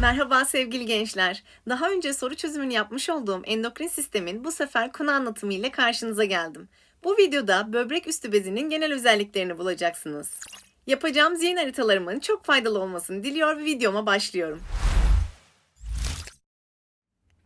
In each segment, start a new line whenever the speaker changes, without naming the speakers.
Merhaba sevgili gençler. Daha önce soru çözümünü yapmış olduğum endokrin sistemin bu sefer konu anlatımı ile karşınıza geldim. Bu videoda böbrek üstü bezinin genel özelliklerini bulacaksınız. Yapacağım zihin haritalarımın çok faydalı olmasını diliyor ve videoma başlıyorum.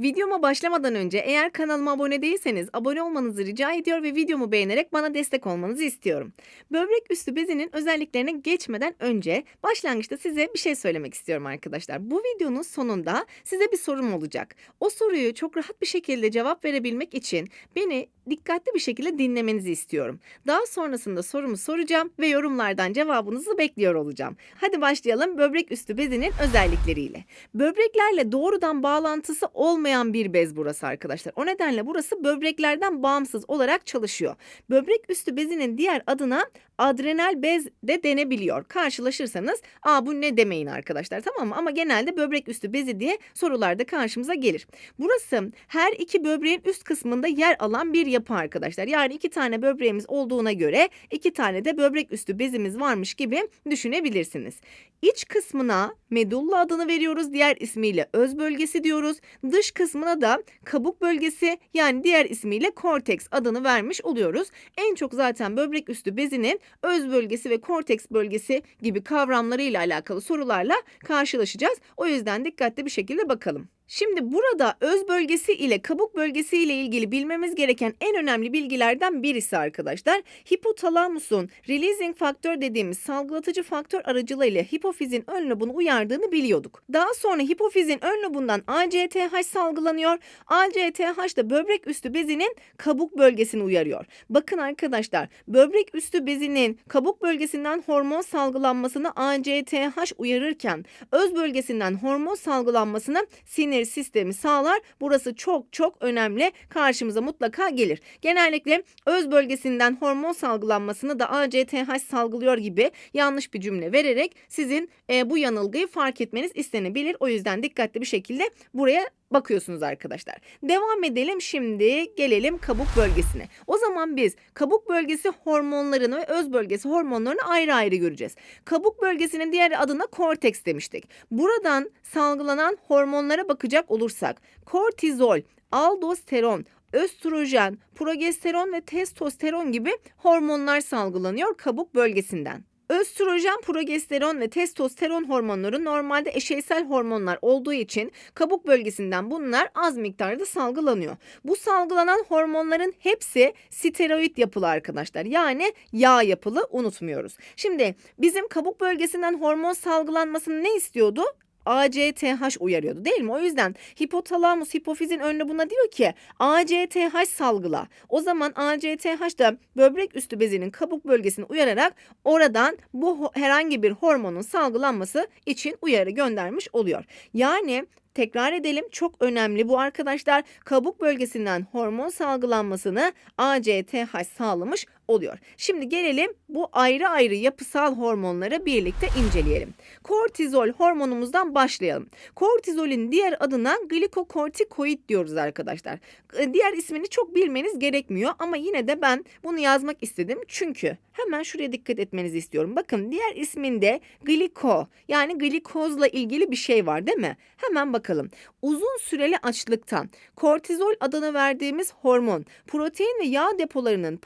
Videoma başlamadan önce eğer kanalıma abone değilseniz abone olmanızı rica ediyor ve videomu beğenerek bana destek olmanızı istiyorum. Böbrek üstü bezinin özelliklerine geçmeden önce başlangıçta size bir şey söylemek istiyorum arkadaşlar. Bu videonun sonunda size bir sorum olacak. O soruyu çok rahat bir şekilde cevap verebilmek için beni dikkatli bir şekilde dinlemenizi istiyorum. Daha sonrasında sorumu soracağım ve yorumlardan cevabınızı bekliyor olacağım. Hadi başlayalım böbrek üstü bezinin özellikleriyle. Böbreklerle doğrudan bağlantısı olmayan bir bez burası arkadaşlar. O nedenle burası böbreklerden bağımsız olarak çalışıyor. Böbrek üstü bezinin diğer adına adrenal bez de denebiliyor. Karşılaşırsanız aa bu ne demeyin arkadaşlar tamam mı? Ama genelde böbrek üstü bezi diye sorularda karşımıza gelir. Burası her iki böbreğin üst kısmında yer alan bir yapı arkadaşlar. Yani iki tane böbreğimiz olduğuna göre iki tane de böbrek üstü bezimiz varmış gibi düşünebilirsiniz. İç kısmına medulla adını veriyoruz. Diğer ismiyle öz bölgesi diyoruz. Dış kısmına da kabuk bölgesi yani diğer ismiyle korteks adını vermiş oluyoruz. En çok zaten böbrek üstü bezinin öz bölgesi ve korteks bölgesi gibi kavramlarıyla alakalı sorularla karşılaşacağız. O yüzden dikkatli bir şekilde bakalım. Şimdi burada öz bölgesi ile kabuk bölgesi ile ilgili bilmemiz gereken en önemli bilgilerden birisi arkadaşlar. Hipotalamusun releasing faktör dediğimiz salgılatıcı faktör aracılığıyla hipofizin ön lobunu uyardığını biliyorduk. Daha sonra hipofizin ön lobundan ACTH salgılanıyor. ACTH da böbrek üstü bezinin kabuk bölgesini uyarıyor. Bakın arkadaşlar böbrek üstü bezinin kabuk bölgesinden hormon salgılanmasını ACTH uyarırken öz bölgesinden hormon salgılanmasını sinir sistemi sağlar. Burası çok çok önemli. Karşımıza mutlaka gelir. Genellikle öz bölgesinden hormon salgılanmasını da ACTH salgılıyor gibi yanlış bir cümle vererek sizin e, bu yanılgıyı fark etmeniz istenebilir. O yüzden dikkatli bir şekilde buraya bakıyorsunuz arkadaşlar. Devam edelim şimdi gelelim kabuk bölgesine. O zaman biz kabuk bölgesi hormonlarını ve öz bölgesi hormonlarını ayrı ayrı göreceğiz. Kabuk bölgesinin diğer adına korteks demiştik. Buradan salgılanan hormonlara bakacak olursak kortizol, aldosteron, östrojen, progesteron ve testosteron gibi hormonlar salgılanıyor kabuk bölgesinden. Östrojen, progesteron ve testosteron hormonları normalde eşeysel hormonlar olduğu için kabuk bölgesinden bunlar az miktarda salgılanıyor. Bu salgılanan hormonların hepsi steroid yapılı arkadaşlar. Yani yağ yapılı unutmuyoruz. Şimdi bizim kabuk bölgesinden hormon salgılanmasını ne istiyordu? ACTH uyarıyordu değil mi? O yüzden hipotalamus hipofizin ön lobuna diyor ki ACTH salgıla. O zaman ACTH da böbrek üstü bezinin kabuk bölgesini uyararak oradan bu herhangi bir hormonun salgılanması için uyarı göndermiş oluyor. Yani Tekrar edelim çok önemli bu arkadaşlar kabuk bölgesinden hormon salgılanmasını ACTH sağlamış oluyor. Şimdi gelelim bu ayrı ayrı yapısal hormonları birlikte inceleyelim. Kortizol hormonumuzdan başlayalım. Kortizolün diğer adına glikokortikoid diyoruz arkadaşlar. Diğer ismini çok bilmeniz gerekmiyor ama yine de ben bunu yazmak istedim. Çünkü hemen şuraya dikkat etmenizi istiyorum. Bakın diğer isminde gliko yani glikozla ilgili bir şey var değil mi? Hemen bakalım. Uzun süreli açlıktan kortizol adını verdiğimiz hormon protein ve yağ depolarının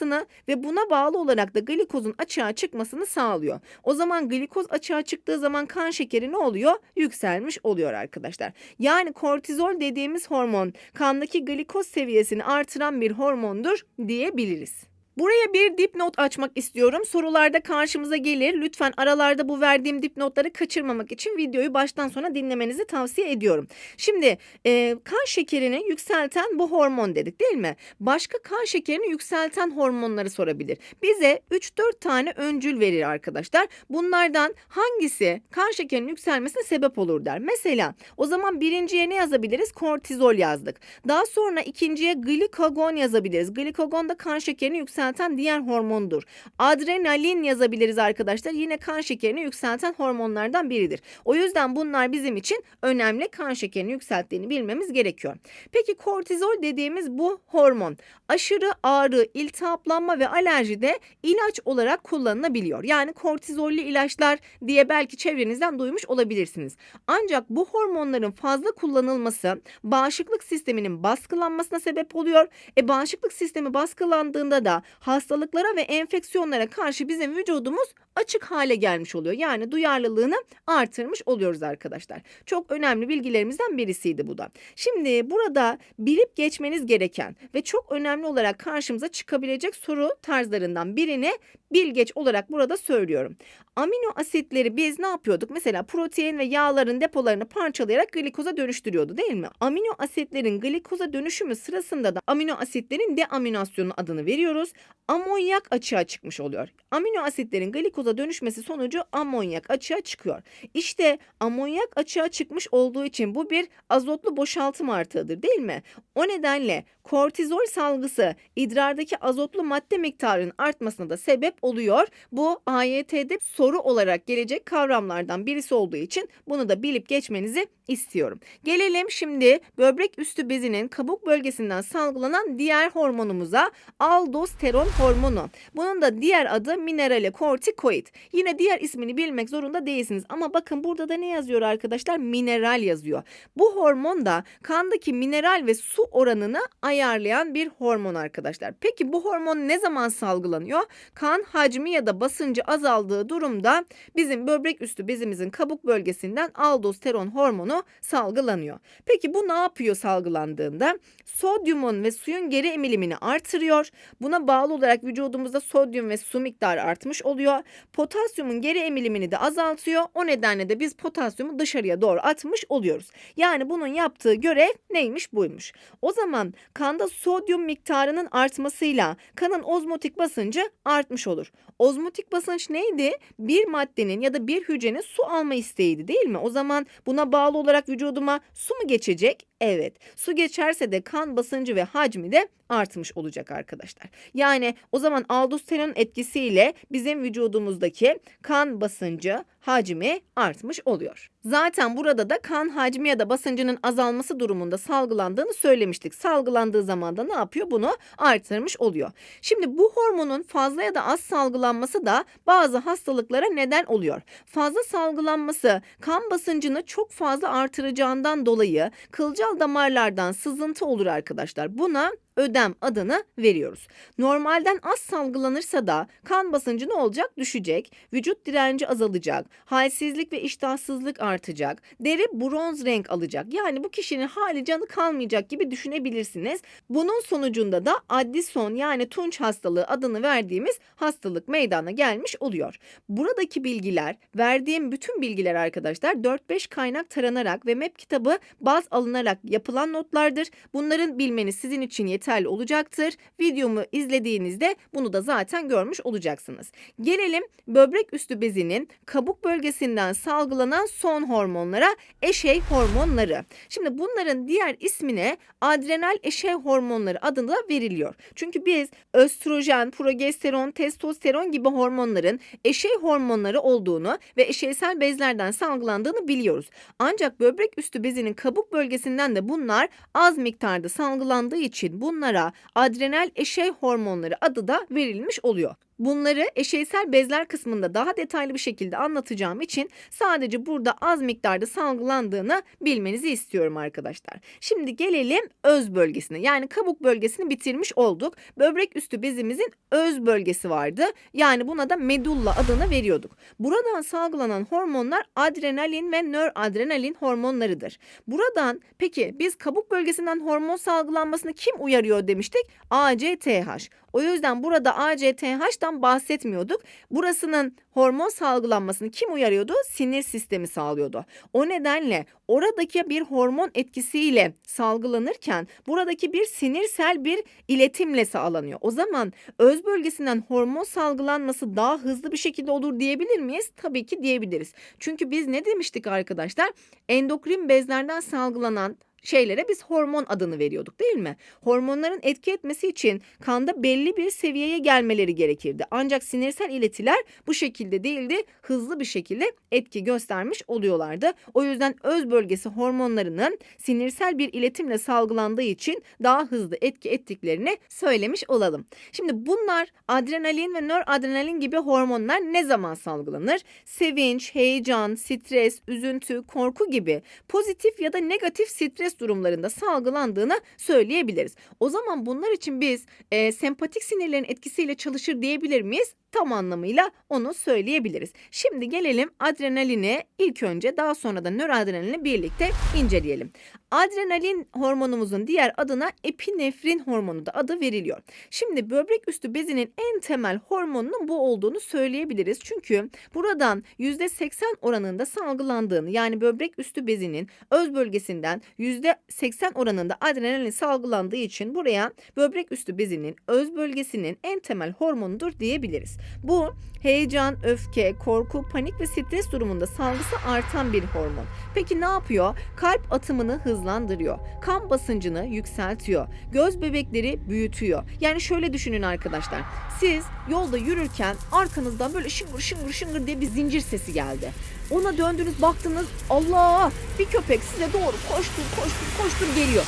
parçalanmasını ve buna bağlı olarak da glikozun açığa çıkmasını sağlıyor. O zaman glikoz açığa çıktığı zaman kan şekeri ne oluyor? Yükselmiş oluyor arkadaşlar. Yani kortizol dediğimiz hormon kandaki glikoz seviyesini artıran bir hormondur diyebiliriz. Buraya bir dipnot açmak istiyorum. Sorularda karşımıza gelir. Lütfen aralarda bu verdiğim dipnotları kaçırmamak için videoyu baştan sona dinlemenizi tavsiye ediyorum. Şimdi e, kan şekerini yükselten bu hormon dedik değil mi? Başka kan şekerini yükselten hormonları sorabilir. Bize 3-4 tane öncül verir arkadaşlar. Bunlardan hangisi kan şekerinin yükselmesine sebep olur der. Mesela o zaman birinciye ne yazabiliriz? Kortizol yazdık. Daha sonra ikinciye glikagon yazabiliriz. Glikagon da kan şekerini yükselten yükselten diğer hormondur. Adrenalin yazabiliriz arkadaşlar. Yine kan şekerini yükselten hormonlardan biridir. O yüzden bunlar bizim için önemli. Kan şekerini yükselttiğini bilmemiz gerekiyor. Peki kortizol dediğimiz bu hormon aşırı ağrı, iltihaplanma ve alerjide ilaç olarak kullanılabiliyor. Yani kortizollü ilaçlar diye belki çevrenizden duymuş olabilirsiniz. Ancak bu hormonların fazla kullanılması bağışıklık sisteminin baskılanmasına sebep oluyor. E bağışıklık sistemi baskılandığında da hastalıklara ve enfeksiyonlara karşı bizim vücudumuz açık hale gelmiş oluyor. Yani duyarlılığını artırmış oluyoruz arkadaşlar. Çok önemli bilgilerimizden birisiydi bu da. Şimdi burada bilip geçmeniz gereken ve çok önemli olarak karşımıza çıkabilecek soru tarzlarından birini bilgeç olarak burada söylüyorum. Amino asitleri biz ne yapıyorduk? Mesela protein ve yağların depolarını parçalayarak glikoza dönüştürüyordu değil mi? Amino asitlerin glikoza dönüşümü sırasında da amino asitlerin deaminasyonu adını veriyoruz. Amonyak açığa çıkmış oluyor. Amino asitlerin glikoza dönüşmesi sonucu amonyak açığa çıkıyor. İşte amonyak açığa çıkmış olduğu için bu bir azotlu boşaltım artığıdır değil mi? O nedenle kortizol salgısı idrardaki azotlu madde miktarının artmasına da sebep oluyor. Bu AYT'de soru olarak gelecek kavramlardan birisi olduğu için bunu da bilip geçmenizi istiyorum. Gelelim şimdi böbrek üstü bezinin kabuk bölgesinden salgılanan diğer hormonumuza aldosteron hormonu. Bunun da diğer adı minerale kortikoid. Yine diğer ismini bilmek zorunda değilsiniz ama bakın burada da ne yazıyor arkadaşlar? Mineral yazıyor. Bu hormon da kandaki mineral ve su oranını ayarlayan bir hormon arkadaşlar. Peki bu hormon ne zaman salgılanıyor? Kan hacmi ya da basıncı azaldığı durumda bizim böbrek üstü bezimizin kabuk bölgesinden aldosteron hormonu salgılanıyor. Peki bu ne yapıyor salgılandığında? Sodyumun ve suyun geri emilimini artırıyor. Buna bağlı olarak vücudumuzda sodyum ve su miktarı artmış oluyor. Potasyumun geri emilimini de azaltıyor. O nedenle de biz potasyumu dışarıya doğru atmış oluyoruz. Yani bunun yaptığı görev neymiş buymuş. O zaman kanda sodyum miktarının artmasıyla kanın ozmotik basıncı artmış olur. Ozmotik basınç neydi? Bir maddenin ya da bir hücrenin su alma isteğiydi değil mi? O zaman buna bağlı olarak vücuduma su mu geçecek? Evet. Su geçerse de kan basıncı ve hacmi de artmış olacak arkadaşlar. Yani o zaman aldosteron etkisiyle bizim vücudumuzdaki kan basıncı, hacmi artmış oluyor. Zaten burada da kan hacmi ya da basıncının azalması durumunda salgılandığını söylemiştik. Salgılandığı zaman da ne yapıyor? Bunu artırmış oluyor. Şimdi bu hormonun fazla ya da az salgılanması da bazı hastalıklara neden oluyor. Fazla salgılanması kan basıncını çok fazla artıracağından dolayı kılcal damarlardan sızıntı olur arkadaşlar. Buna ödem adını veriyoruz. Normalden az salgılanırsa da kan basıncı ne olacak? Düşecek. Vücut direnci azalacak. Halsizlik ve iştahsızlık artacak. Deri bronz renk alacak. Yani bu kişinin hali canı kalmayacak gibi düşünebilirsiniz. Bunun sonucunda da Addison yani tunç hastalığı adını verdiğimiz hastalık meydana gelmiş oluyor. Buradaki bilgiler, verdiğim bütün bilgiler arkadaşlar 4-5 kaynak taranarak ve MEP kitabı baz alınarak yapılan notlardır. Bunların bilmeniz sizin için yeterli olacaktır. Videomu izlediğinizde bunu da zaten görmüş olacaksınız. Gelelim böbrek üstü bezinin kabuk bölgesinden salgılanan son hormonlara eşey hormonları. Şimdi bunların diğer ismine adrenal eşey hormonları adında veriliyor. Çünkü biz östrojen, progesteron, testosteron gibi hormonların eşey hormonları olduğunu ve eşeysel bezlerden salgılandığını biliyoruz. Ancak böbrek üstü bezinin kabuk bölgesinden de bunlar az miktarda salgılandığı için bunlara adrenal eşey hormonları adı da verilmiş oluyor. Bunları eşeysel bezler kısmında daha detaylı bir şekilde anlatacağım için sadece burada az miktarda salgılandığını bilmenizi istiyorum arkadaşlar. Şimdi gelelim öz bölgesine. Yani kabuk bölgesini bitirmiş olduk. Böbrek üstü bezimizin öz bölgesi vardı. Yani buna da medulla adını veriyorduk. Buradan salgılanan hormonlar adrenalin ve nöradrenalin hormonlarıdır. Buradan peki biz kabuk bölgesinden hormon salgılanmasını kim uyarıyor demiştik? ACTH. O yüzden burada ACTH'dan bahsetmiyorduk. Burasının hormon salgılanmasını kim uyarıyordu? Sinir sistemi sağlıyordu. O nedenle oradaki bir hormon etkisiyle salgılanırken buradaki bir sinirsel bir iletimle sağlanıyor. O zaman öz bölgesinden hormon salgılanması daha hızlı bir şekilde olur diyebilir miyiz? Tabii ki diyebiliriz. Çünkü biz ne demiştik arkadaşlar? Endokrin bezlerden salgılanan şeylere biz hormon adını veriyorduk değil mi? Hormonların etki etmesi için kanda belli bir seviyeye gelmeleri gerekirdi. Ancak sinirsel iletiler bu şekilde değildi, hızlı bir şekilde etki göstermiş oluyorlardı. O yüzden öz bölgesi hormonlarının sinirsel bir iletimle salgılandığı için daha hızlı etki ettiklerini söylemiş olalım. Şimdi bunlar adrenalin ve nöradrenalin gibi hormonlar ne zaman salgılanır? Sevinç, heyecan, stres, üzüntü, korku gibi pozitif ya da negatif stres durumlarında salgılandığını söyleyebiliriz. O zaman bunlar için biz e, sempatik sinirlerin etkisiyle çalışır diyebilir miyiz? Tam anlamıyla onu söyleyebiliriz. Şimdi gelelim adrenalini ilk önce daha sonra da nöradrenalini birlikte inceleyelim. Adrenalin hormonumuzun diğer adına epinefrin hormonu da adı veriliyor. Şimdi böbrek üstü bezinin en temel hormonunun bu olduğunu söyleyebiliriz. Çünkü buradan %80 oranında salgılandığını yani böbrek üstü bezinin öz bölgesinden %80 oranında adrenalin salgılandığı için buraya böbrek üstü bezinin öz bölgesinin en temel hormonudur diyebiliriz. Bu heyecan, öfke, korku, panik ve stres durumunda salgısı artan bir hormon. Peki ne yapıyor? Kalp atımını hızlandırıyor. Kan basıncını yükseltiyor. Göz bebekleri büyütüyor. Yani şöyle düşünün arkadaşlar. Siz yolda yürürken arkanızdan böyle şıngır şıngır şıngır diye bir zincir sesi geldi. Ona döndünüz baktınız Allah bir köpek size doğru koştur koştur koştur geliyor.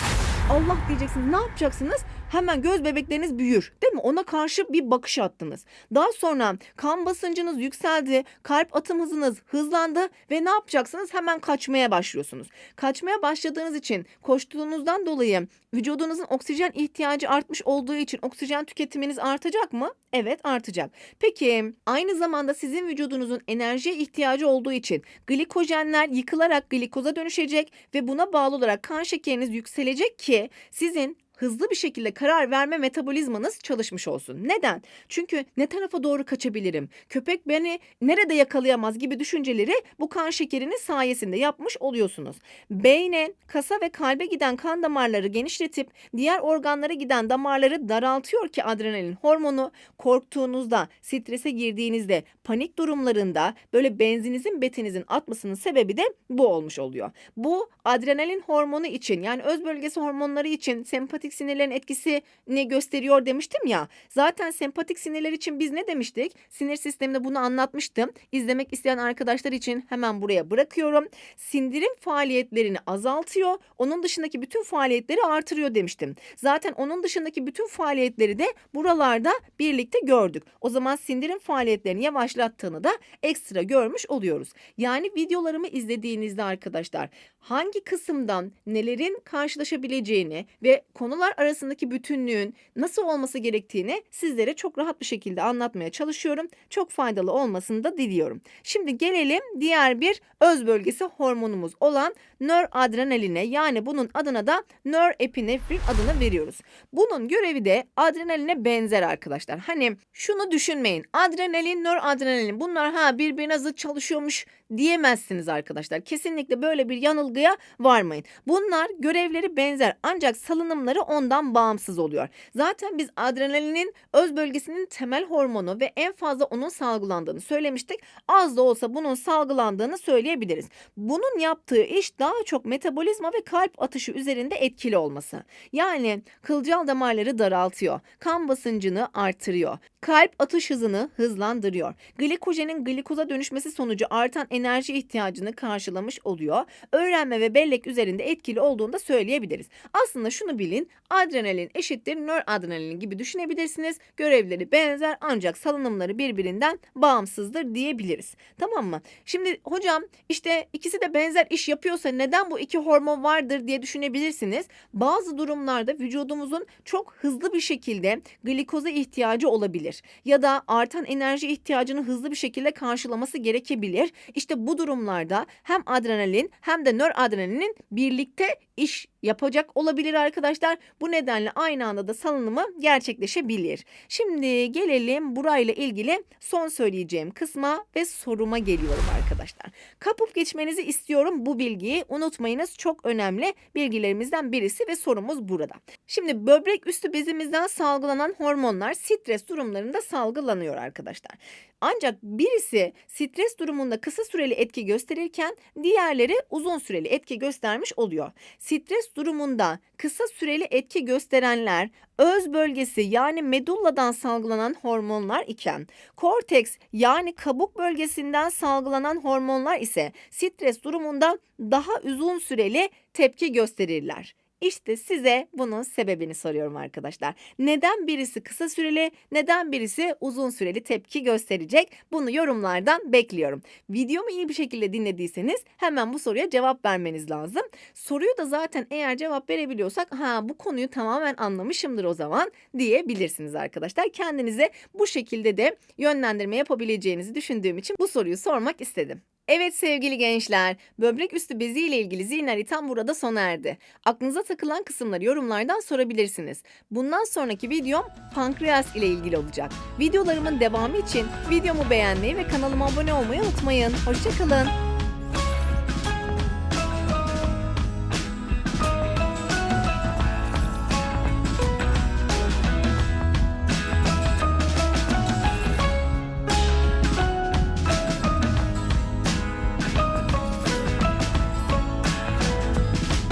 Allah diyeceksiniz ne yapacaksınız? Hemen göz bebekleriniz büyür değil mi? Ona karşı bir bakış attınız. Daha sonra kan basıncınız yükseldi, kalp atım hızınız hızlandı ve ne yapacaksınız? Hemen kaçmaya başlıyorsunuz. Kaçmaya başladığınız için koştuğunuzdan dolayı vücudunuzun oksijen ihtiyacı artmış olduğu için oksijen tüketiminiz artacak mı? Evet artacak. Peki aynı zamanda sizin vücudunuzun enerjiye ihtiyacı olduğu için glikojenler yıkılarak glikoza dönüşecek ve buna bağlı olarak kan şekeriniz yükselecek ki sizin hızlı bir şekilde karar verme metabolizmanız çalışmış olsun. Neden? Çünkü ne tarafa doğru kaçabilirim? Köpek beni nerede yakalayamaz gibi düşünceleri bu kan şekerinin sayesinde yapmış oluyorsunuz. Beyne, kasa ve kalbe giden kan damarları genişletip diğer organlara giden damarları daraltıyor ki adrenalin hormonu korktuğunuzda, strese girdiğinizde, panik durumlarında böyle benzinizin betinizin atmasının sebebi de bu olmuş oluyor. Bu adrenalin hormonu için yani öz bölgesi hormonları için sempatik sinirlerin etkisini gösteriyor demiştim ya. Zaten sempatik sinirler için biz ne demiştik? Sinir sisteminde bunu anlatmıştım. İzlemek isteyen arkadaşlar için hemen buraya bırakıyorum. Sindirim faaliyetlerini azaltıyor. Onun dışındaki bütün faaliyetleri artırıyor demiştim. Zaten onun dışındaki bütün faaliyetleri de buralarda birlikte gördük. O zaman sindirim faaliyetlerini yavaşlattığını da ekstra görmüş oluyoruz. Yani videolarımı izlediğinizde arkadaşlar hangi kısımdan nelerin karşılaşabileceğini ve konular arasındaki bütünlüğün nasıl olması gerektiğini sizlere çok rahat bir şekilde anlatmaya çalışıyorum. Çok faydalı olmasını da diliyorum. Şimdi gelelim diğer bir öz bölgesi hormonumuz olan nöradrenaline yani bunun adına da nörepinefrin adını veriyoruz. Bunun görevi de adrenaline benzer arkadaşlar. Hani şunu düşünmeyin. Adrenalin, nöradrenalin bunlar ha birbirine zıt çalışıyormuş diyemezsiniz arkadaşlar. Kesinlikle böyle bir yanılgıya varmayın. Bunlar görevleri benzer ancak salınımları ondan bağımsız oluyor. Zaten biz adrenalinin öz bölgesinin temel hormonu ve en fazla onun salgılandığını söylemiştik. Az da olsa bunun salgılandığını söyleyebiliriz. Bunun yaptığı iş daha çok metabolizma ve kalp atışı üzerinde etkili olması. Yani kılcal damarları daraltıyor, kan basıncını artırıyor, kalp atış hızını hızlandırıyor. Glikojenin glikoza dönüşmesi sonucu artan enerji ihtiyacını karşılamış oluyor. Öğrenme ve bellek üzerinde etkili olduğunu da söyleyebiliriz. Aslında şunu bilin, adrenalin eşittir nöradrenalin gibi düşünebilirsiniz. Görevleri benzer ancak salınımları birbirinden bağımsızdır diyebiliriz. Tamam mı? Şimdi hocam işte ikisi de benzer iş yapıyorsa neden bu iki hormon vardır diye düşünebilirsiniz. Bazı durumlarda vücudumuzun çok hızlı bir şekilde glikoza ihtiyacı olabilir ya da artan enerji ihtiyacını hızlı bir şekilde karşılaması gerekebilir. İşte bu durumlarda hem adrenalin hem de nöradrenalin birlikte iş yapacak olabilir arkadaşlar. Bu nedenle aynı anda da salınımı gerçekleşebilir. Şimdi gelelim burayla ilgili son söyleyeceğim kısma ve soruma geliyorum arkadaşlar. Kapıp geçmenizi istiyorum bu bilgiyi. Unutmayınız çok önemli bilgilerimizden birisi ve sorumuz burada. Şimdi böbrek üstü bezimizden salgılanan hormonlar stres durumlarında salgılanıyor arkadaşlar. Ancak birisi stres durumunda kısa süreli etki gösterirken diğerleri uzun süreli etki göstermiş oluyor. Stres durumunda kısa süreli etki gösterenler öz bölgesi yani medulladan salgılanan hormonlar iken korteks yani kabuk bölgesinden salgılanan hormonlar ise stres durumunda daha uzun süreli tepki gösterirler. İşte size bunun sebebini soruyorum arkadaşlar. Neden birisi kısa süreli, neden birisi uzun süreli tepki gösterecek? Bunu yorumlardan bekliyorum. Videomu iyi bir şekilde dinlediyseniz hemen bu soruya cevap vermeniz lazım. Soruyu da zaten eğer cevap verebiliyorsak ha bu konuyu tamamen anlamışımdır o zaman diyebilirsiniz arkadaşlar. Kendinize bu şekilde de yönlendirme yapabileceğinizi düşündüğüm için bu soruyu sormak istedim. Evet sevgili gençler, böbrek üstü bezi ile ilgili zihin haritam burada sona erdi. Aklınıza takılan kısımları yorumlardan sorabilirsiniz. Bundan sonraki videom pankreas ile ilgili olacak. Videolarımın devamı için videomu beğenmeyi ve kanalıma abone olmayı unutmayın. Hoşçakalın.